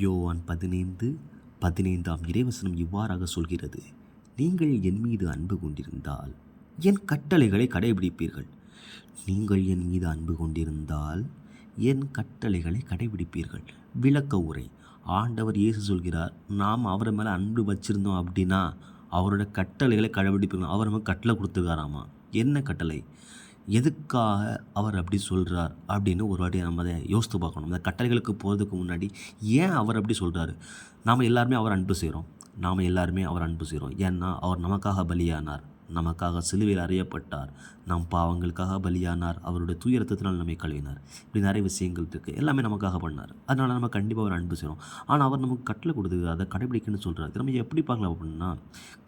யோவான் பதினைந்து பதினைந்தாம் இறைவசனம் இவ்வாறாக சொல்கிறது. நீங்கள் என் மீது அன்பு கொண்டிருந்தால் என் கட்டளைகளை கடைபிடிப்பீர்கள். நீங்கள் என் மீது அன்பு கொண்டிருந்தால் என் கட்டளைகளை கடைபிடிப்பீர்கள். விளக்க உரை. ஆண்டவர் இயேசு சொல்கிறார் நாம் அவர் மேலே அன்பு வச்சிருந்தோம் அப்படின்னா அவரோட கட்டளைகளை கடைபிடிப்பீங்க அவர் நமக்கு கட்டளை கொடுத்துருக்காராமா? என்ன கட்டளை? எதுக்காக அவர் அப்படி சொல்கிறார் அப்படின்னு ஒரு வாட்டி நம்ம அதை யோசித்து பார்க்கணும். அந்த கட்டளைகளுக்கு போகிறதுக்கு முன்னாடி ஏன் அவர் அப்படி சொல்கிறாரு நாம் எல்லாருமே அவர் அன்பு செய்கிறோம். நாம் எல்லாருமே அவர் அன்பு செய்கிறோம். ஏன்னா அவர் நமக்காக பலியானார். நமக்காக சிலுவையில் அறியப்பட்டார். நம் பாவங்களுக்காக பலியானார். அவருடைய தூய ரத்தத்தினால் நம்மை கழுவினார். இப்படி நிறைய விஷயங்கள் இருக்குது எல்லாமே நமக்காக பண்ணார். அதனால் நம்ம கண்டிப்பாக அவர் அன்பு செய்கிறோம் ஆனால் அவர் நமக்கு கட்டளை கொடுத்து அதை கடைபிடிக்கணும்னு சொல்கிறார் நம்ம எப்படி பார்க்கலாம் அப்படின்னா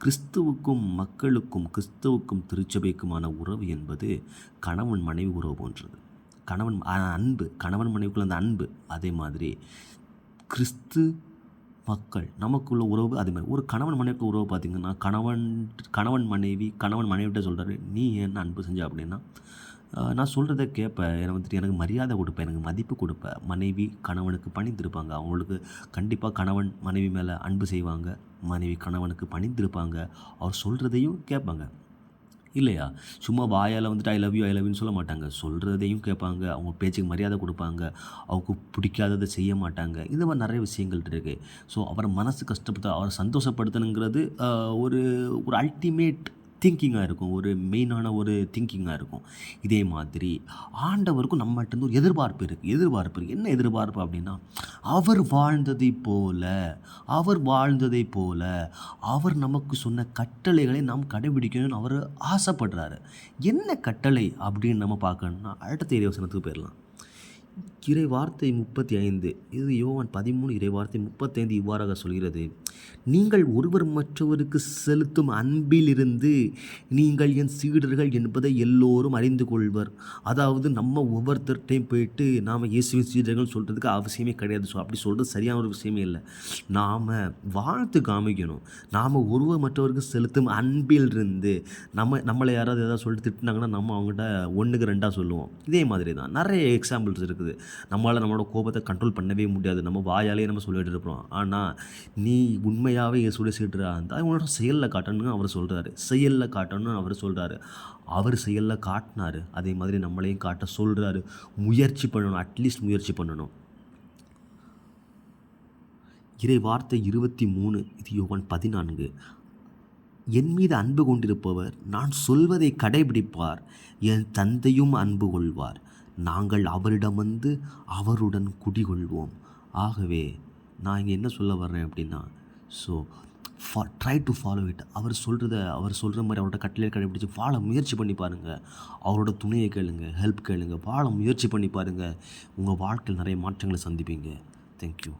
கிறிஸ்துவுக்கும் மக்களுக்கும் கிறிஸ்துவுக்கும் திருச்சபைக்குமான உறவு என்பது கணவன் மனைவி உறவு போன்றது. கணவன் அன்பு. கணவன் மனைவிக்குள்ள அந்த அன்பு. அதே மாதிரி கிறிஸ்து மக்கள் நமக்குள்ள உறவு அதே மாதிரி. ஒரு கணவன் மனைவிக்கு உறவு பார்த்திங்கன்னா கணவன் கணவன் மனைவி கணவன் மனைவிட்ட சொல்கிறாரு நீ என்ன அன்பு செஞ்ச? அப்படின்னா நான் சொல்கிறத கேட்பேன் எனக்கு வந்துட்டு எனக்கு மரியாதை கொடுப்பேன் எனக்கு மதிப்பு கொடுப்பேன் மனைவி கணவனுக்கு பணிந்திருப்பாங்க. அவங்களுக்கு கண்டிப்பாக கணவன் மனைவி மேலே அன்பு செய்வாங்க. மனைவி கணவனுக்கு பணிந்திருப்பாங்க. அவர் சொல்கிறதையும் கேட்பாங்க. இல்லையா? சும்மா வாயால் வந்துட்டு ஐ லவ் யூ ஐ லவ்யூன்னு சொல்ல மாட்டாங்க. சொல்கிறதையும் கேட்பாங்க. அவங்க பேச்சுக்கு மரியாதை கொடுப்பாங்க. அவங்களுக்கு பிடிக்காததை செய்ய மாட்டாங்க. இந்த மாதிரி நிறைய விஷயங்கள் இருக்குது ஸோ அவரை மனசு கஷ்டப்படுத்த அவரை சந்தோஷப்படுத்தணுங்கிறது ஒரு ஒரு அல்டிமேட் திங்கிங்காக இருக்கும். ஒரு மெயினான ஒரு திங்கிங்காக இருக்கும். இதே மாதிரி ஆண்டவருக்கும் நம்மகிட்ட ஒரு எதிர்பார்ப்பு இருக்குது எதிர்பார்ப்பு இருக்குது என்ன எதிர்பார்ப்பு அப்படின்னா அவர் வாழ்ந்ததை போல அவர் வாழ்ந்ததை போல அவர் நமக்கு சொன்ன கட்டளைகளை நாம் கடைபிடிக்கணும்னு அவர் ஆசைப்படுறாரு. என்ன கட்டளை அப்படின்னு நம்ம பார்க்கணும்னா அடுத்த இறைவசனத்துக்கு போயிடலாம். இறை வார்த்தை முப்பத்தி ஐந்து. இது யோவான் பதிமூணு இறை வார்த்தை முப்பத்தைந்து இவ்வாறாக சொல்கிறது. நீங்கள் ஒருவர் மற்றவருக்கு செலுத்தும் அன்பிலிருந்து நீங்கள் என் சீடர்கள் என்பதை எல்லோரும் அறிந்து கொள்வர். அதாவது நம்ம ஒவ்வொருத்தர்கிட்டையும் போயிட்டு நாம் இயேசுவின் சீடர்கள் சொல்கிறதுக்கு அவசியமே கிடையாது. ஸோ அப்படி சொல்கிறது சரியான ஒரு விஷயமே இல்லை. நாம் வாழ்த்து காமிக்கணும். நாம் ஒருவர் மற்றவருக்கு செலுத்தும் அன்பிலிருந்து நம்ம நம்மளை யாராவது ஏதாவது சொல்லிட்டு திட்டினாங்கன்னா நம்ம அவங்ககிட்ட ஒன்றுக்கு ரெண்டாக சொல்லுவோம். இதே மாதிரி தான். நிறைய எக்ஸாம்பிள்ஸ் இருக்குது. நம்மளால் நம்மளோட கோபத்தை கண்ட்ரோல் பண்ணவே முடியாது. நம்ம வாயாலே நம்ம சொல்லிட்டு இருப்போம். ஆனால் நீ உண்மையாகவே இயேசுடைய சீட்டராக இருந்தால் உன்னோட செயலில் காட்டணும்னு அவர் சொல்கிறாரு செயலில் காட்டணும்னு அவர் சொல்கிறாரு அவர் செயலில் காட்டினாரு. அதே மாதிரி நம்மளையும் காட்ட சொல்கிறாரு முயற்சி பண்ணணும். அட்லீஸ்ட் முயற்சி பண்ணணும். இறை வார்த்தை இருபத்தி மூணு இது யோகன் பதினான்கு. என் மீது அன்பு கொண்டிருப்பவர் நான் சொல்வதை கடைபிடிப்பார். என் தந்தையும் அன்பு கொள்வார். நாங்கள் அவரிடம் வந்து அவருடன் குடிகொள்வோம். ஆகவே நான் இங்கே என்ன சொல்ல வர்றேன் அப்படின்னா ஸோ ஃபா ட்ரை டு ஃபாலோ இட் அவர் சொல்கிறத அவர் சொல்கிற மாதிரி அவரோட கட்டளையை கடைபிடிச்சி வாழ முயற்சி பண்ணி பாருங்கள் அவரோட துணையை கேளுங்க ஹெல்ப் கேளுங்க வாழ முயற்சி பண்ணி பாருங்கள் உங்கள் வாழ்க்கையில் நிறைய மாற்றங்களை சந்திப்பீங்க. தேங்க்யூ